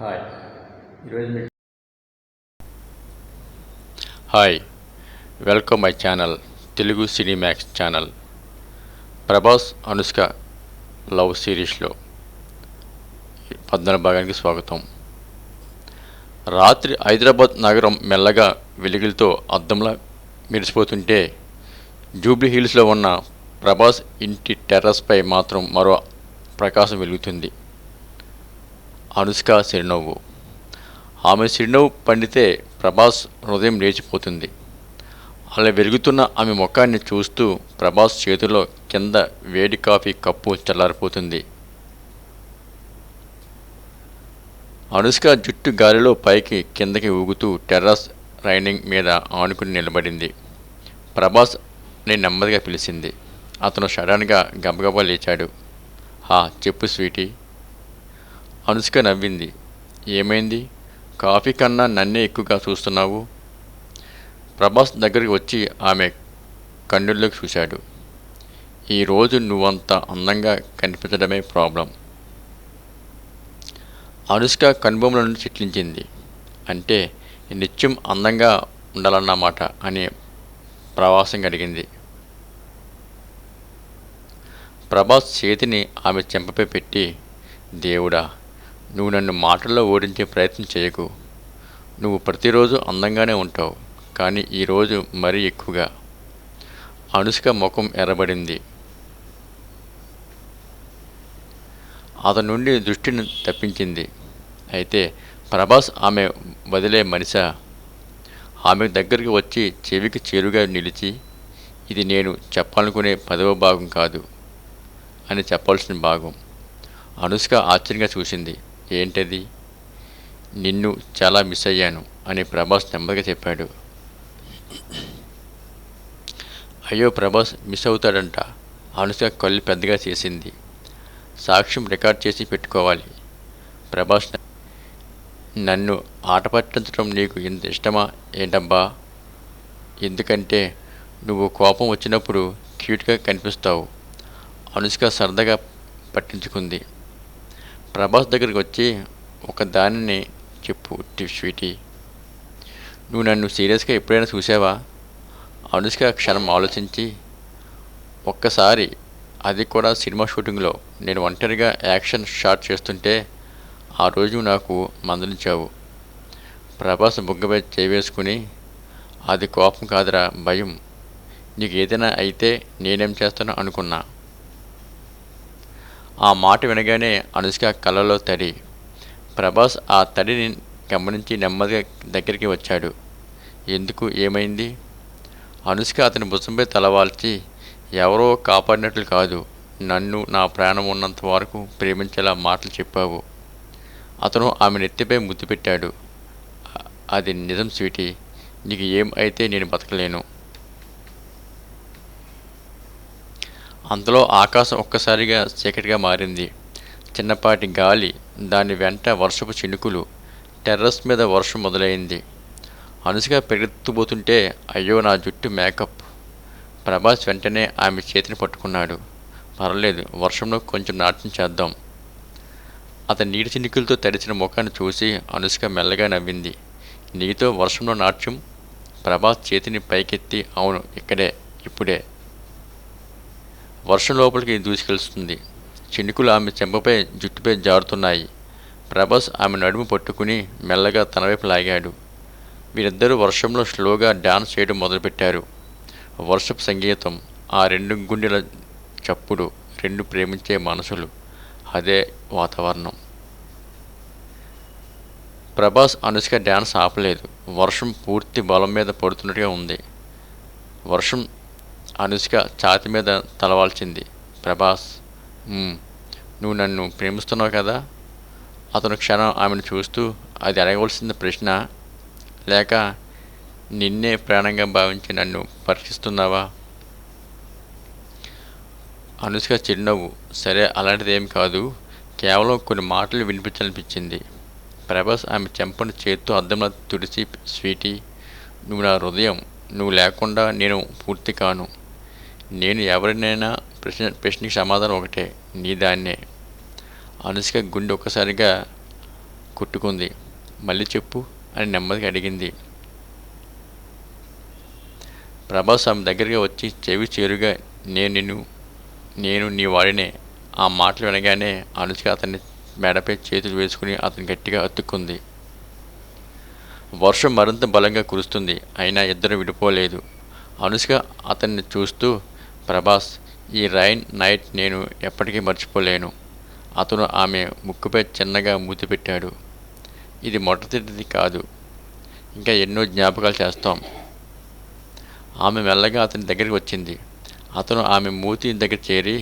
Hi. ఈరోజు మీ hi. Welcome my channel Telugu Cinemax channel. Prabhas Anushka love సిరీస్లో పద్నాలుగు భాగానికి స్వాగతం. రాత్రి హైదరాబాద్ నగరం మెల్లగా వెలుగులతో అద్దంలా మెరిసిపోతుంటే జూబ్లీ హిల్స్లో ఉన్న ప్రభాస్ ఇంటి టెర్రస్పై మాత్రం మరో ప్రకాశం వెలుగుతుంది. అనుష్క చిరునవ్వు ఆమె చిరునవ్వు పండితే ప్రభాస్ హృదయం లేచిపోతుంది. అలా వెలుగుతున్న ఆమె ముఖాన్ని చూస్తూ ప్రభాస్ చేతిలో కింద వేడి కాఫీ కప్పు చల్లారిపోతుంది. అనుష్క జుట్టు గాలిలో పైకి కిందకి ఊగుతూ టెర్రస్ రైనింగ్ మీద ఆనుకుని నిలబడింది. ప్రభాస్ నేను నెమ్మదిగా పిలిచింది. అతను సడన్గా గబగబా లేచాడు. హా చెప్పు స్వీటీ. అనుష్క నవ్వింది. ఏమైంది? కాఫీ కన్నా నన్నే ఎక్కువగా చూస్తున్నావు? ప్రభాస్ దగ్గరికి వచ్చి ఆమె కన్నుల్లోకి చూశాడు. ఈరోజు నువ్వంత అందంగా కనిపించడమే ప్రాబ్లం. అనుష్క కనుబొమ్మల నుండి చిట్లించింది. అంటే నిత్యం అందంగా ఉండాలన్నమాట అని ప్రవాసం గడిగింది ప్రభాస్ చేతిని ఆమె చెంపపై పెట్టి దేవుడా నువ్వు నన్ను మాటల్లో ఓడించే ప్రయత్నం చేయకు. నువ్వు ప్రతిరోజు అందంగానే ఉంటావు కానీ ఈరోజు మరీ ఎక్కువగా. అనుష్క ముఖం ఎర్రబడింది. అతని నుండి దృష్టిని తప్పించింది. అయితే ప్రభాస్ ఆమె వదిలే మనిష. ఆమె దగ్గరికి వచ్చి చెవికి చేరుగా నిలిచి ఇది నేను చెప్పాలనుకునే పదవ భాగం కాదు అని చెప్పాల్సిన భాగం. అనుష్క ఆశ్చర్యంగా చూసింది. ఏంటది? నిన్ను చాలా మిస్ అయ్యాను అని ప్రభాస్ నెమ్మదిగా చెప్పాడు. అయ్యో ప్రభాస్ మిస్ అవుతాడంట. అనుష్క కళ్ళు పెద్దగా చేసింది. సాక్ష్యం రికార్డ్ చేసి పెట్టుకోవాలి. ప్రభాస్ నన్ను ఆట పట్టించడం నీకు ఇంత ఇష్టమా? ఏంటబ్బా? ఎందుకంటే నువ్వు కోపం వచ్చినప్పుడు క్యూట్గా కనిపిస్తావు. అనుష్క సరదాగా పట్టించుకుంది. ప్రభాస్ దగ్గరికి వచ్చి ఒక దానిని చెప్పు టి- స్వీటీ. నువ్వు నన్ను సీరియస్గా ఎప్పుడైనా చూసావా? అనుష్క క్షణం ఆలోచించి ఒక్కసారి అది కూడా సినిమా షూటింగ్లో నేను ఒంటరిగా యాక్షన్ షాట్ చేస్తుంటే ఆ రోజు నాకు మందలించావు. ప్రభాస్ బుగ్గపై చేవేసుకుని అది కోపం కాదురా భయం. నీకు ఏదైనా అయితే నేనేం చేస్తానో అనుకున్నా. ఆ మాట వినగానే అనుష్క కళ్ళలో తడి. ప్రభాస్ ఆ తడిని గమనించి నెమ్మదిగా దగ్గరికి వచ్చాడు. ఎందుకు? ఏమైంది? అనుష్క అతని భుజంపై తలవాల్చి ఎవరో కాపాడినట్లు కాదు నన్ను నా ప్రాణం ఉన్నంత వరకు ప్రేమించేలా మాటలు చెప్పావు. అతను ఆమె నెత్తిపై ముద్దు పెట్టాడు. అది నిజం స్వీటీ. నీకు ఏం అయితే నేను బతకలేను. అందులో ఆకాశం ఒక్కసారిగా చీకటిగా మారింది. చిన్నపాటి గాలి దాని వెంట వర్షపు చినుకులు టెర్రస్ మీద వర్షం మొదలైంది. అనుసుగా పెరుగుతుపోతుంటే అయ్యో నా జుట్టు మేకప్. ప్రభాస్ వెంటనే ఆమె చేతిని పట్టుకున్నాడు. పర్లేదు వర్షంలో కొంచెం నాట్యం చేద్దాం. అతని నీటి చినుకులతో తడిచిన ముఖాన్ని చూసి అనుసుక మెల్లగా నవ్వింది. నీతో వర్షంలో నాట్యం? ప్రభాస్ చేతిని పైకెత్తి అవును ఇక్కడే ఇప్పుడే. వర్షం లోపలికి దూసుకెళ్తుంది చినుకులు ఆమె చెంపపై జుట్టుపై జారుతున్నాయి. ప్రభాస్ ఆమె నడుము పట్టుకుని మెల్లగా తన వైపు లాగాడు. వీరిద్దరూ వర్షంలో స్లోగా డాన్స్ చేయడం మొదలుపెట్టారు. వర్షపు సంగీతం ఆ రెండు గుండెల చప్పుడు రెండు ప్రేమించే మనసులు అదే వాతావరణం. ప్రభాస్ అనుష్క డ్యాన్స్ ఆపలేదు. వర్షం పూర్తి బలం మీద పడుతున్నట్టుగా ఉంది. వర్షం అనుష్క ఛాతి మీద తలవాల్చింది. ప్రభాస్ నువ్వు నన్ను ప్రేమిస్తున్నావు కదా? అతను క్షణం ఆమెను చూస్తూ అది అడగవలసిన ప్రశ్న. లేక నిన్నే ప్రాణంగా భావించి నన్ను పరీక్షిస్తున్నావా? అనుష్క చిరునవ్వు. సరే అలాంటిదేం కాదు. కేవలం కొన్ని మాటలు వినిపించాలనిపించింది. ప్రభాస్ ఆమె చెంపను చేత్తో అద్దంలో తుడిచి స్వీటీ నువ్వు నా హృదయం. నువ్వు లేకుండా నేను పూర్తి కాను. నేను ఎవరినైనా ప్రశ్న ప్రశ్నకి సమాధానం ఒకటే నీ దాన్నే. అనుష్క గుండె ఒక్కసారిగా కుట్టుకుంది. మళ్ళీ చెప్పు అని నెమ్మదిగా అడిగింది. ప్రభాస్ ఆమె దగ్గరగా వచ్చి చెవి చేరుగా నేను నిన్ను నేను నీ వాడినే. ఆ మాటలు వినగానే అనుష్క అతన్ని మెడపై చేతులు వేసుకుని అతని గట్టిగా అతుక్కుంది. వర్షం మరింత బలంగా కురుస్తుంది అయినా ఇద్దరు విడిపోలేదు. అనుష్క అతన్ని చూస్తూ ప్రభాస్ ఈ రైన్ నైట్ నేను ఎప్పటికీ మర్చిపోలేను. అతను ఆమె ముక్కుపై చిన్నగా మూతి పెట్టాడు. ఇది మొట్టతిది కాదు. ఇంకా ఎన్నో జ్ఞాపకాలు చేస్తాం. ఆమె మెల్లగా అతని దగ్గరికి వచ్చింది. అతను ఆమె మూతి దగ్గర చేరి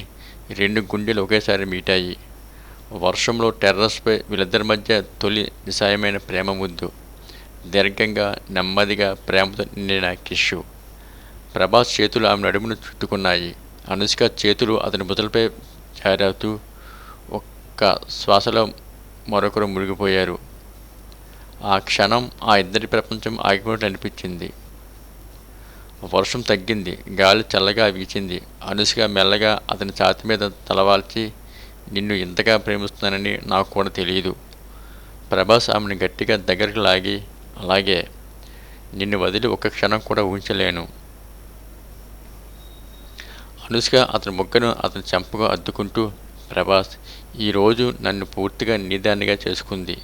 రెండు గుండెలు ఒకేసారి మీటాయి. వర్షంలో టెర్రస్పై వీళ్ళిద్దరి మధ్య తొలి నిశాయమైన ప్రేమ ముద్దు దీర్ఘంగా నెమ్మదిగా ప్రేమతో నిండిన కిష్యు ప్రభాస్ చేతులు ఆమె నడుమును చుట్టుకున్నాయి. అనుష్క చేతులు అతని బుతలపై జారవుతూ ఒక్క శ్వాసలో మరొకరు మునిగిపోయారు. ఆ క్షణం ఆ ఇద్దరి ప్రపంచం ఆగిపోయినట్టు అనిపించింది వర్షం తగ్గింది గాలి చల్లగా వీచింది. అనుష్క మెల్లగా అతని ఛాతి మీద తలవాల్చి నిన్ను ఇంతగా ప్రేమిస్తున్నానని నాకు కూడా తెలియదు. ప్రభాస్ ఆమెను గట్టిగా దగ్గరికి లాగి అలాగే నిన్ను వదిలి ఒక క్షణం కూడా ఊహించలేను. అనుష్క అతని ముగ్గను అతని చెంపగా అద్దుకుంటూ ప్రభాస్ ఈరోజు నన్ను పూర్తిగా నీదానిగా చేసుకుంది.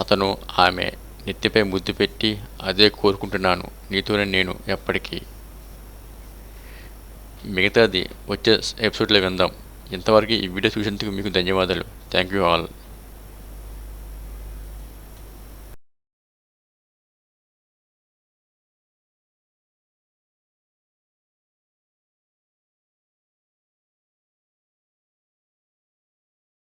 అతను ఆమె నెత్తిపై ముద్దు పెట్టి అదే కోరుకుంటున్నాను. నీతోనే నేను ఎప్పటికీ. మిగతాది వచ్చే ఎపిసోడ్లో విందాం. ఇంతవరకు ఈ వీడియో చూసేందుకు మీకు ధన్యవాదాలు. Thank you all.